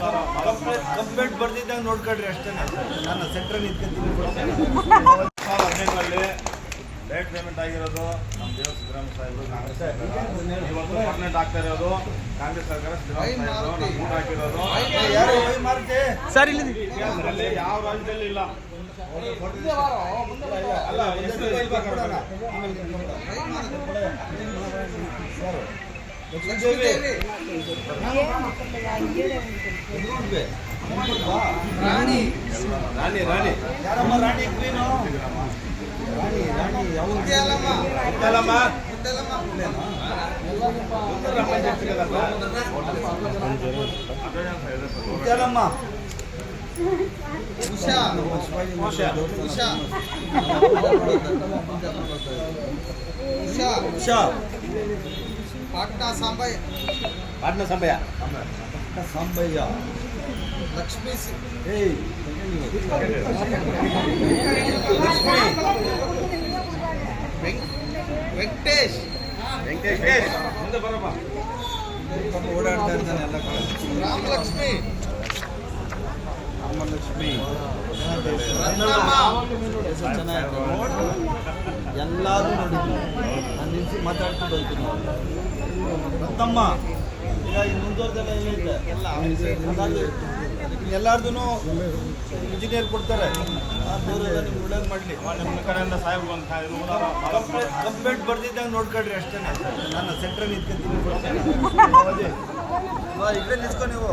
Complaint ಬರ್ದಿದ್ದಂಗೆ ನೋಡ್ಕೊಳ್ರಿ ಅಷ್ಟೇ ನಾನು. Central ನಿಂತ್ಕೊಂತೀನಿ ಹದಿನೈದರಲ್ಲಿ ಡೈರೆಕ್ಟ್ ಪೇಮೆಂಟ್ ಆಗಿರೋದು ನಮ್ಮ ದೇವ ಸಿದ್ದರಾಮಯ್ಯ ಸಾಹೇಬರು ಕಾಂಗ್ರೆಸ್ ಸರ್ಕಾರ. ಇವತ್ತು ಪರ್ಮನೆಂಟ್ ಆಗ್ತಾ ಇರೋದು ಕಾಂಗ್ರೆಸ್ ಸರ್ಕಾರ ಸಿದ್ದರಾಮಯ್ಯ ಸಾಹೇಬರು ನಮ್ಮ ಊಟ ಹಾಕಿರೋದು. ಯಾರು ಹೋಗಿ ಮಾರ್ತೆ? ಸರ್ ಇಲ್ಲಿ ಇತಿಹಾಸದಲ್ಲಿ ಯಾವ ರಾಜ್ಯದಲ್ಲಿ ಇಲ್ಲ. ಅಲ್ಲ ಎಷ್ಟು ಇವಾಗ ಕೊಡೋಣ. ಲಕ್ಷ್ಮೀದೇವಿ ರಾಣಿ ರಾಣಿ ರಾಣಿ ಯಾರಮ್ಮ ರಾಣಿ ಕ್ವೀನು ರಾಣಿ ರಾಣಿ ಯಾವ ಮುತ್ತಲಮ್ಮ ಮುತ್ಯಾಲಮ್ಮ ಉಷಾ ಉಷಾ ಉಷಾ ಉಷಾ ಉಷಾ ಪಾಟ್ನಾ ಸಾಂಬಯ್ಯ ಪಾಟ್ನ ಸಮಯ ಸಾಂಬಯ್ಯ ಲಕ್ಷ್ಮೀ ಸಿ- ಏಯ್ ವೆಂಕ್- ವೆಂಕಟೇಶ್ ವೆಂಕಟೇಶ್ ಮುಂದೆ ಬರಪ್ಪ ಪಾಪ ಓಡಾಡ್ತಾ ಇರ್ತಾನೆ ಎಲ್ಲ ಕಡೆ ರಾಮಲಕ್ಷ್ಮಿ ರಾಮಲಕ್ಷ್ಮಿ ರತ್ನಮ್ಮ ಹೆಸರು ಚೆನ್ನಾಗಿದೆ ಎಲ್ಲಾರು ನೋಡಿದ್ವಿ ಮಾತಾಡ್ಕೊಂಡು ಹೋಗ್ತೀನಿ ರತ್ನಮ್ಮ ಈಗ ಈ ಮುಂದುವರೆದೆಲ್ಲ ಎಲ್ಲೈತೆ ಎಲ್ಲ ಎಲ್ಲಾರ್ದು ಇಂಜಿನಿಯರ್ ಕೊಡ್ತಾರೆ. ನಿಮ್ಗೆ ಒಳ್ಳೇದು ಮಾಡಲಿ. ನಿಮ್ಮ ಕಡೆಯಿಂದ ಸಾಹೇಬ್ ಅಂತ ಕಂಪ್ಲೇಂಟ್ ಕಂಪ್ಲೇಂಟ್ ಬರ್ದಿದ್ದಂಗೆ ನೋಡ್ಕೊಳ್ರಿ ಅಷ್ಟೇ ನಾನು ಸೆಂಟ್ರಲ್ಲಿ ನಿಂತ್ಕೊಂತೀನಿ ಇಲ್ಲೇ ನಿಂತ್ಕೊ ನೀವು.